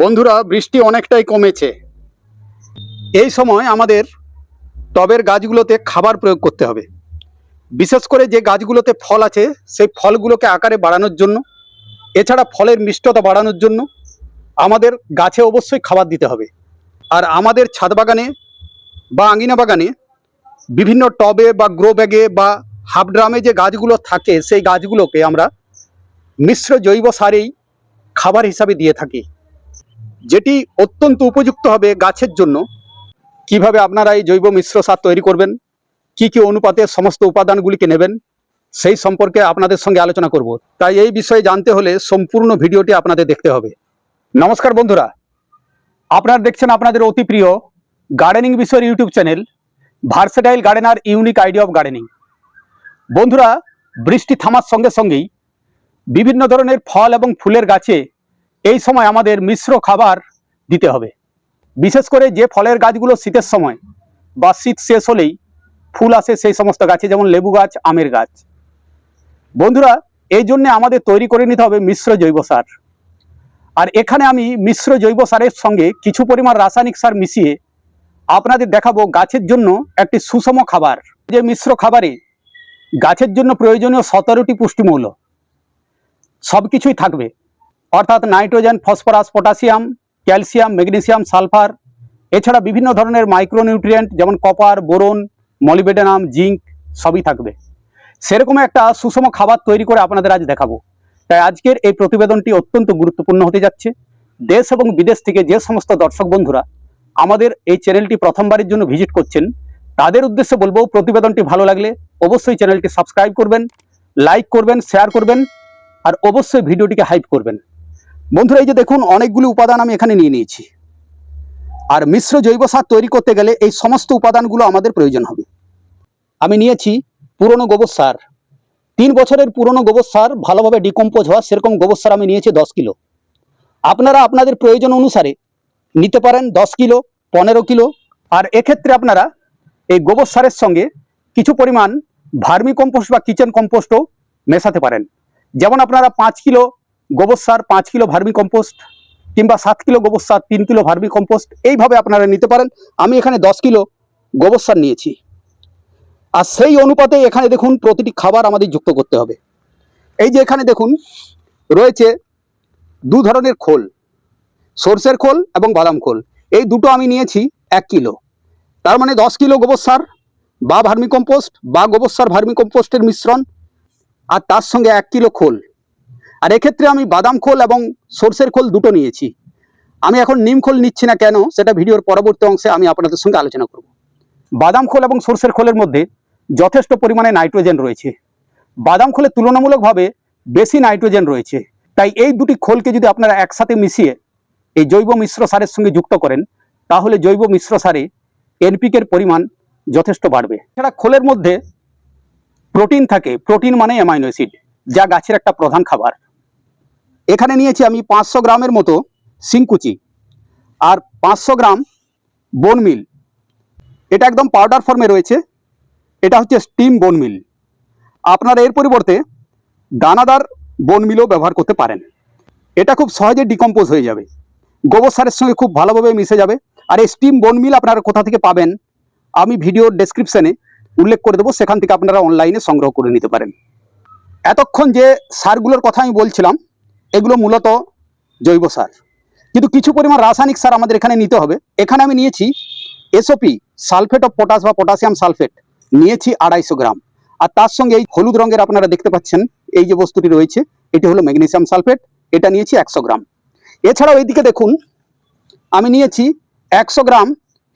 বন্ধুরা, বৃষ্টি অনেকটাই কমেছে। এই সময় আমাদের টবের গাছগুলোতে খাবার প্রয়োগ করতে হবে। বিশেষ করে যে গাছগুলোতে ফল আছে, সেই ফলগুলোকে আকারে বাড়ানোর জন্য, এছাড়া ফলের মিষ্টতা বাড়ানোর জন্য আমাদের গাছে অবশ্যই খাবার দিতে হবে। আর আমাদের ছাদ বাগানে বা আঙিনা বাগানে বিভিন্ন টবে বা গ্রো ব্যাগে বা হাফ ড্রামে যে গাছগুলো থাকে, সেই গাছগুলোকে আমরা মিশ্র জৈব সারেই খাবার হিসাবে দিয়ে থাকি। যেটি অত্যন্ত উপযুক্ত হবে গাছের জন্য। কীভাবে আপনারা এই জৈব মিশ্র সার তৈরি করবেন? কি কি অনুপাতে সমস্ত উপাদানগুলিকে নেবেন? সেই সম্পর্কে আপনাদের সঙ্গে আলোচনা করব। তাই এই বিষয়ে জানতে হলে সম্পূর্ণ ভিডিওটি আপনাদের দেখতে হবে। নমস্কার বন্ধুরা। আপনারা দেখছেন আপনাদের অতি প্রিয় গার্ডেনিং বিষয়ের YouTube channel versatile gardener unique idea of gardening বন্ধুরা, বৃষ্টি থামার সঙ্গে সঙ্গেই বিভিন্ন ধরনের ফল এবং ফুলের গাছে এই সময় আমাদের মিশ্র খাবার দিতে হবে। বিশেষ করে যে ফলের গাছগুলো শীতের সময় বা শীত শেষ হলেই ফুল আসে সেই সমস্ত গাছে, যেমন লেবু গাছ, আমের গাছ। বন্ধুরা, এই জন্যে আমাদের তৈরি করে নিতে হবে মিশ্র জৈব সার। আর এখানে আমি মিশ্র জৈব সারের সঙ্গে কিছু পরিমাণ রাসায়নিক সার মিশিয়ে আপনাদের দেখাবো গাছের জন্য একটি সুষম খাবার। যে মিশ্র খাবারে গাছের জন্য প্রয়োজনীয় সতেরোটি পুষ্টিমূল্য সব কিছুই থাকবে। অর্থাৎ nitrogen, phosphorus, potassium, calcium, magnesium, sulphur, এছাড়া বিভিন্ন ধরনের মাইক্রোনিউট্রিয়েন্ট যেমন কপার, বোরন মলিবেডেনাম জিঙ্ক সবই থাকবে। সেরকম একটা সুষম খাবার তৈরি করে আপনাদের আজ দেখাবো। তাই আজকের এই প্রতিবেদনটি অত্যন্ত গুরুত্বপূর্ণ হতে যাচ্ছে। দেশ এবং বিদেশ থেকে যে সমস্ত দর্শক বন্ধুরা আমাদের এই চ্যানেলটি প্রথমবারের জন্য ভিজিট করছেন, তাদের উদ্দেশ্যে বলব প্রতিবেদনটি ভালো লাগলে অবশ্যই চ্যানেলটি সাবস্ক্রাইব করবেন, লাইক করবেন, শেয়ার করবেন, আর অবশ্যই ভিডিওটিকে হাইপ করবেন। বন্ধুরা, এই যে দেখুন, অনেকগুলি উপাদান আমি এখানে নিয়ে নিয়েছি। আর মিশ্র জৈব সার তৈরি করতে গেলে এই সমস্ত উপাদানগুলো আমাদের প্রয়োজন হবে। আমি নিয়েছি পুরনো গোবর সার। তিন বছরের পুরনো গোবর সার ভালোভাবে ডিকম্পোজ হওয়া, সেরকম গোবর সার আমি নিয়েছি দশ কিলো। আপনারা আপনাদের প্রয়োজন অনুসারে নিতে পারেন দশ কিলো, পনেরো কিলো। আর এক্ষেত্রে আপনারা এই গোবর সারের সঙ্গে কিছু পরিমাণ ভার্মি কম্পোস্ট বা কিচেন কম্পোস্টও মেশাতে পারেন। যেমন আপনারা পাঁচ কিলো গোবর সার পাঁচ কিলো ভার্মি কম্পোস্ট কিংবা সাত কিলো গোবর সার, তিন কিলো ভার্মি কম্পোস্ট এইভাবে আপনারা নিতে পারেন। আমি এখানে দশ কিলো গোবর সার নিয়েছি। আর সেই অনুপাতে এখানে দেখুন প্রতিটি খাবার আমাদের যুক্ত করতে হবে। এই যে এখানে দেখুন, রয়েছে দু ধরনের খোল, সর্ষের খোল এবং বাদাম খোল। এই দুটো আমি নিয়েছি এক কিলো। তার মানে দশ কিলো গোবর সার, বা ভার্মি কম্পোস্ট, বা গোবর সার ভার্মি কম্পোস্টের মিশ্রণ, আর তার সঙ্গে এক কিলো খোল। আর এক্ষেত্রে আমি বাদাম খোল এবং সর্ষের খোল দুটো নিয়েছি। আমি এখন নিম খোল নিচ্ছি না কেন, সেটা ভিডিওর পরবর্তী অংশে আমি আপনাদের সঙ্গে আলোচনা করব। বাদাম খোল এবং সর্ষের খোলের মধ্যে যথেষ্ট পরিমাণে নাইট্রোজেন রয়েছে। বাদাম খোলে তুলনামূলকভাবে বেশি নাইট্রোজেন রয়েছে। তাই এই দুটি খোলকে যদি আপনারা একসাথে মিশিয়ে এই জৈব মিশ্র সারের সঙ্গে যুক্ত করেন, তাহলে জৈব মিশ্র সারে এনপিকের পরিমাণ যথেষ্ট বাড়বে। এছাড়া খোলের মধ্যে প্রোটিন থাকে। প্রোটিন মানে অ্যামাইনো অ্যাসিড, যা গাছের একটা প্রধান খাবার। এখানে নিয়েছি আমি পাঁচশো গ্রামের মতো সিংকুচি আর পাঁচশো গ্রাম বোন মিল এটা একদম পাউডার ফর্মে রয়েছে। এটা হচ্ছে স্টিম বোন মিল আপনারা এর পরিবর্তে দানাদার বোন মিলও ব্যবহার করতে পারেন। এটা খুব সহজে ডিকম্পোজ হয়ে যাবে। গোবর সারের সঙ্গে খুব ভালোভাবে মিশে যাবে। আর এই স্টিম বোন মিল আপনারা কোথা থেকে পাবেন, আমি ভিডিওর ডেসক্রিপশনে উল্লেখ করে দেবো। সেখান থেকে আপনারা অনলাইনে সংগ্রহ করে নিতে পারেন। এতক্ষণ যে সারগুলোর কথা আমি বলছিলাম এগুলো মূলত জৈব সার। কিন্তু কিছু পরিমাণ রাসায়নিক সার আমাদের এখানে নিতে হবে। এখানে আমি নিয়েছি এসওপি সালফেট অফ পটাশ বা পটাশিয়াম সালফেট নিয়েছি আড়াইশো গ্রাম। আর তার সঙ্গে এই হলুদ রঙের আপনারা দেখতে পাচ্ছেন, এই যে বস্তুটি রয়েছে, এটি হলো ম্যাগনেসিয়াম সালফেট এটা নিয়েছি একশো গ্রাম। এছাড়াও এইদিকে দেখুন, আমি নিয়েছি একশো গ্রাম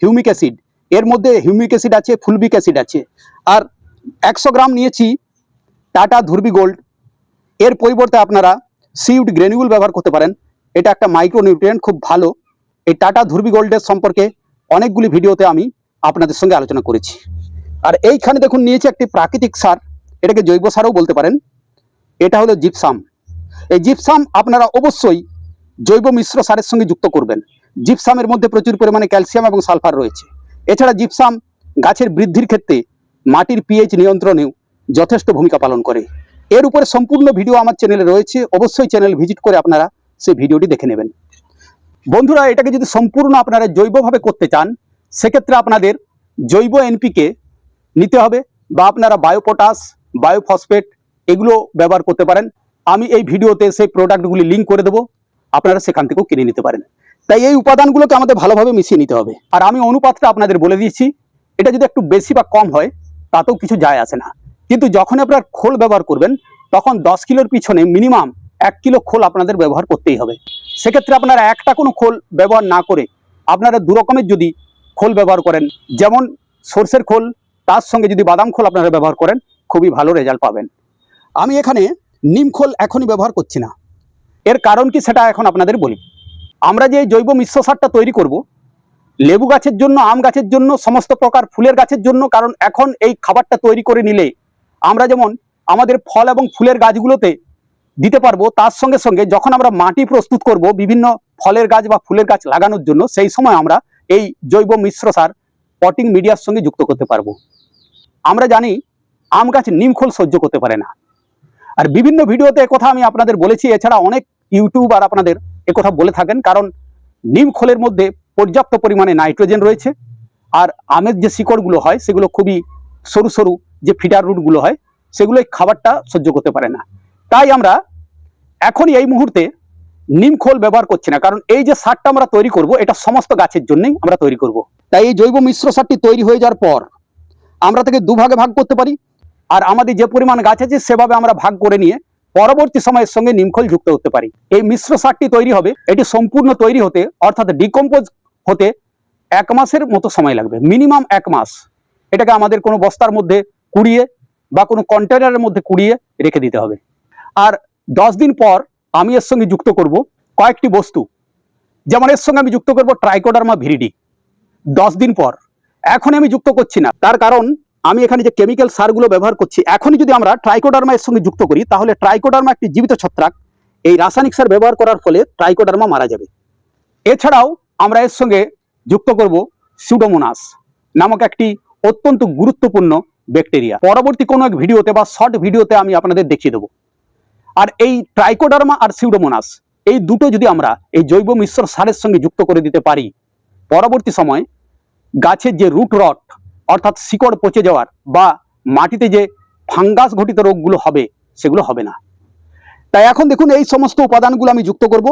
হিউমিক অ্যাসিড। এর মধ্যে হিউমিক অ্যাসিড আছে, ফুলবিক অ্যাসিড আছে। আর একশো গ্রাম নিয়েছি টাটা ধুরবি গোল্ড। এর পরিবর্তে আপনারা সিউড গ্রেনিউল ব্যবহার করতে পারেন। এটা একটা মাইক্রোনিউট্রিয়েন্ট খুব ভালো। এই টাটা ধুরবি গোল্ডের সম্পর্কে অনেকগুলি ভিডিওতে আমি আপনাদের সঙ্গে আলোচনা করেছি। আর এইখানে দেখুন নিয়েছি একটি প্রাকৃতিক সার। এটাকে জৈব সারও বলতে পারেন। এটা হলো জিপসাম এই জিপসাম আপনারা অবশ্যই জৈব মিশ্র সারের সঙ্গে যুক্ত করবেন। জিপসামের মধ্যে প্রচুর পরিমাণে ক্যালসিয়াম এবং সালফার রয়েছে। এছাড়া জিপসাম গাছের বৃদ্ধির ক্ষেত্রে মাটির পিএইচ নিয়ন্ত্রণেও যথেষ্ট ভূমিকা পালন করে। এর উপরে সম্পূর্ণ ভিডিও আমার চ্যানেলে রয়েছে, অবশ্যই চ্যানেল ভিজিট করে আপনারা সেই ভিডিওটি দেখে নেবেন। বন্ধুরা, এটাকে যদি সম্পূর্ণ আপনারা জৈবভাবে করতে চান, সেক্ষেত্রে আপনাদের জৈব এনপিকে নিতে হবে বা আপনারা বায়োপটাস বায়োফসফেট এগুলো ব্যবহার করতে পারেন। আমি এই ভিডিওতে সেই প্রোডাক্টগুলি লিঙ্ক করে দেবো, আপনারা সেখান থেকেও কিনে নিতে পারেন। তাই এই উপাদানগুলোকে আমাদের ভালোভাবে মিশিয়ে নিতে হবে। আর আমি অনুপাতটা আপনাদের বলে দিয়েছি, এটা যদি একটু বেশি বা কম হয়, তাতেও কিছু যায় আসে না। কিন্তু যখন আপনার খোল ব্যবহার করবেন, তখন দশ কিলোর পিছনে মিনিমাম এক কিলো খোল আপনাদের ব্যবহার করতেই হবে। সেক্ষেত্রে আপনারা একটা কোনো খোল ব্যবহার না করে আপনারা দু রকমের যদি খোল ব্যবহার করেন, যেমন সর্ষের খোল, তার সঙ্গে যদি বাদাম খোল আপনারা ব্যবহার করেন, খুবই ভালো রেজাল্ট পাবেন। আমি এখানে নিম খোল এখনই ব্যবহার করছি না। এর কারণ কি সেটা এখন আপনাদের বলি। আমরা যে জৈব মিশ্র সারটা তৈরি করব, লেবু গাছের জন্য, আম গাছের জন্য, সমস্ত প্রকার ফুলের গাছের জন্য, কারণ এখন এই খাবারটা তৈরি করে নিলে আমরা যেমন আমাদের ফল এবং ফুলের গাছগুলোতে দিতে পারব, তার সঙ্গে সঙ্গে যখন আমরা মাটি প্রস্তুত করব বিভিন্ন ফলের গাছ বা ফুলের গাছ লাগানোর জন্য, সেই সময় আমরা এই জৈব মিশ্র সার পটিং মিডিয়ার সঙ্গে যুক্ত করতে পারব। আমরা জানি আম গাছ নিমখোল সহ্য করতে পারে না। আর বিভিন্ন ভিডিওতে কথা আমি আপনাদের বলেছি, এছাড়া অনেক ইউটিউবার আপনাদের কথা বলে থাকেন, কারণ নিমখোলের মধ্যে পর্যাপ্ত পরিমাণে নাইট্রোজেন রয়েছে, আর আমের যে শিকড়গুলো হয় সেগুলো খুবই সরু সরু যে ফিডার রুটগুলো হয়, সেগুলো খাবারটা সহ্য করতে পারে না। তাই আমরা এখনই এই মুহূর্তে নিম খোল ব্যবহার করছি না, কারণ এই যে সারটা আমরা তৈরি করব, এটা সমস্ত গাছের জন্যই আমরা তৈরি করব। তাই এই জৈব মিশ্র সারটি তৈরি হয়ে যাওয়ার পর আমরা তাকে দুভাগে ভাগ করতে পারি, আর আমাদের যে পরিমাণ গাছ আছে সেভাবে আমরা ভাগ করে নিয়ে পরবর্তী সময়ের সঙ্গে নিমখোল যুক্ত করতে পারি। এই মিশ্র সারটি তৈরি হবে, এটি সম্পূর্ণ তৈরি হতে, অর্থাৎ ডিকম্পোজ হতে এক মাসের মতো সময় লাগবে মিনিমাম এক মাস। এটাকে আমাদের কোনো বস্তার মধ্যে কুড়িয়ে বা কোনো কন্টেনারের মধ্যে কুড়িয়ে রেখে দিতে হবে। আর দশ দিন পর আমি এর সঙ্গে যুক্ত করব কয়েকটি বস্তু। যেমন এর সঙ্গে আমি যুক্ত করব ট্রাইকোডার্মা ভিরিডি দশ দিন পর। এখন আমি যুক্ত করছি না। তার কারণ আমি এখানে যে কেমিক্যাল সারগুলো ব্যবহার করছি, এখনই যদি আমরা ট্রাইকোডার্মা এর সঙ্গে যুক্ত করি, তাহলে ট্রাইকোডার্মা একটি জীবিত ছত্রাক। এই রাসায়নিক সার ব্যবহার করার ফলে ট্রাইকোডার্মা মারা যাবে। এছাড়াও আমরা এর সঙ্গে যুক্ত করব সিউডোমোনাস নামক একটি অত্যন্ত গুরুত্বপূর্ণ ব্যাকটেরিয়া। পরবর্তী কোনো এক ভিডিওতে বা শর্ট ভিডিওতে আমি আপনাদের দেখিয়ে দেবো। আর এই ট্রাইকোডার্মা আর সিউডোমোনাস, এই দুটো যদি আমরা এই জৈব মিশ্র সারের সঙ্গে যুক্ত করে দিতে পারি, পরবর্তী সময় গাছের যে রুট রট, অর্থাৎ শিকড় পচে যাওয়ার বা মাটিতে যে ফাঙ্গাস ঘটিত রোগগুলো হবে, সেগুলো হবে না। তাই এখন দেখুন এই সমস্ত উপাদানগুলো আমি যুক্ত করব।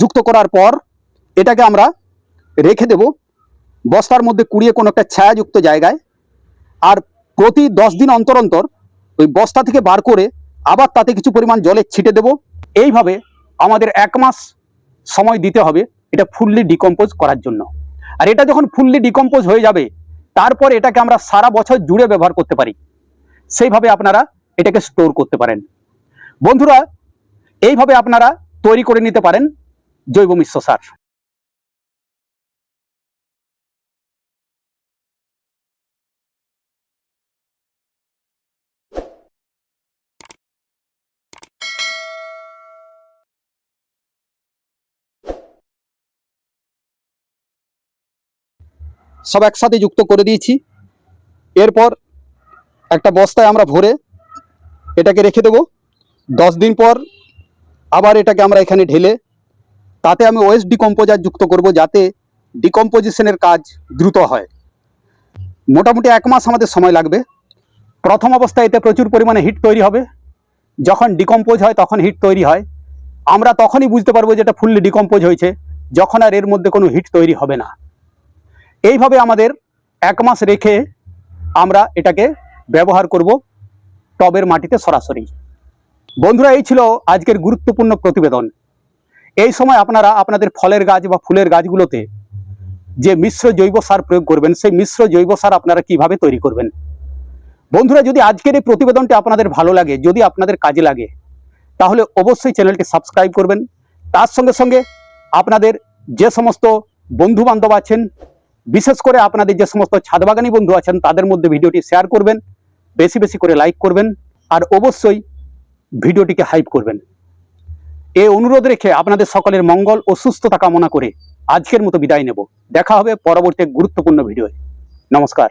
যুক্ত করার পর এটাকে আমরা রেখে দেব। বস্তার মধ্যে কুড়িয়ে কোনো একটা ছায়াযুক্ত জায়গায়। আর প্রতি দশ দিন অন্তর অন্তর ওই বস্তা থেকে বার করে আবার তাতে কিছু পরিমাণ জলে ছিটে দেব। এইভাবে আমাদের এক মাস সময় দিতে হবে এটা ফুললি ডিকম্পোজ করার জন্য। আর এটা যখন ফুললি ডিকম্পোজ হয়ে যাবে, তারপর এটাকে আমরা সারা বছর জুড়ে ব্যবহার করতে পারি। সেইভাবে আপনারা এটাকে স্টোর করতে পারেন। বন্ধুরা, এইভাবে আপনারা তৈরি করে নিতে পারেন জৈব মিশ্র সার। সব একসাথে যুক্ত করে দিয়েছি। এরপর একটা বস্তায় আমরা ভরে এটাকে রেখে দেবো। দশ দিন পর আবার এটাকে আমরা এখানে ঢেলে তাতে আমি ওয়েস্ট ডিকম্পোজার যুক্ত করব যাতে ডিকম্পোজিশনের কাজ দ্রুত হয়। মোটামুটি এক মাস আমাদের সময় লাগবে। প্রথম অবস্থায় এতে প্রচুর পরিমাণে হিট তৈরি হবে। যখন ডিকম্পোজ হয় তখন হিট তৈরি হয়। আমরা তখনই বুঝতে পারব যে এটা ফুললি ডিকম্পোজ হয়েছে, যখন আর এর মধ্যে কোনো হিট তৈরি হবে না। এইভাবে আমাদের এক মাস রেখে আমরা এটাকে ব্যবহার করব টবের মাটিতে সরাসরি। বন্ধুরা, এই ছিল আজকের গুরুত্বপূর্ণ প্রতিবেদন। এই সময় আপনারা আপনাদের ফলের গাছ বা ফুলের গাছগুলোতে যে মিশ্র জৈব সার প্রয়োগ করবেন, সেই মিশ্র জৈব সার আপনারা কীভাবে তৈরি করবেন? বন্ধুরা, যদি আজকের এই প্রতিবেদনটি আপনাদের ভালো লাগে, যদি আপনাদের কাজে লাগে, তাহলে অবশ্যই চ্যানেলটি সাবস্ক্রাইব করবেন। তার সঙ্গে সঙ্গে আপনাদের যে সমস্ত বন্ধু বান্ধব আছেন বিশেষ করে আপনাদের যে সমস্ত ছাদবাগানি বন্ধু আছেন, তাদের মধ্যে ভিডিওটি শেয়ার করবেন, বেশি বেশি করে লাইক করবেন, আর অবশ্যই ভিডিওটিকে হাইপ করবেন। এ অনুরোধ রেখে আপনাদের সকলের মঙ্গল ও সুস্থতা কামনা করে আজকের মতো বিদায় নেব। দেখা হবে পরবর্তী গুরুত্বপূর্ণ ভিডিও নমস্কার।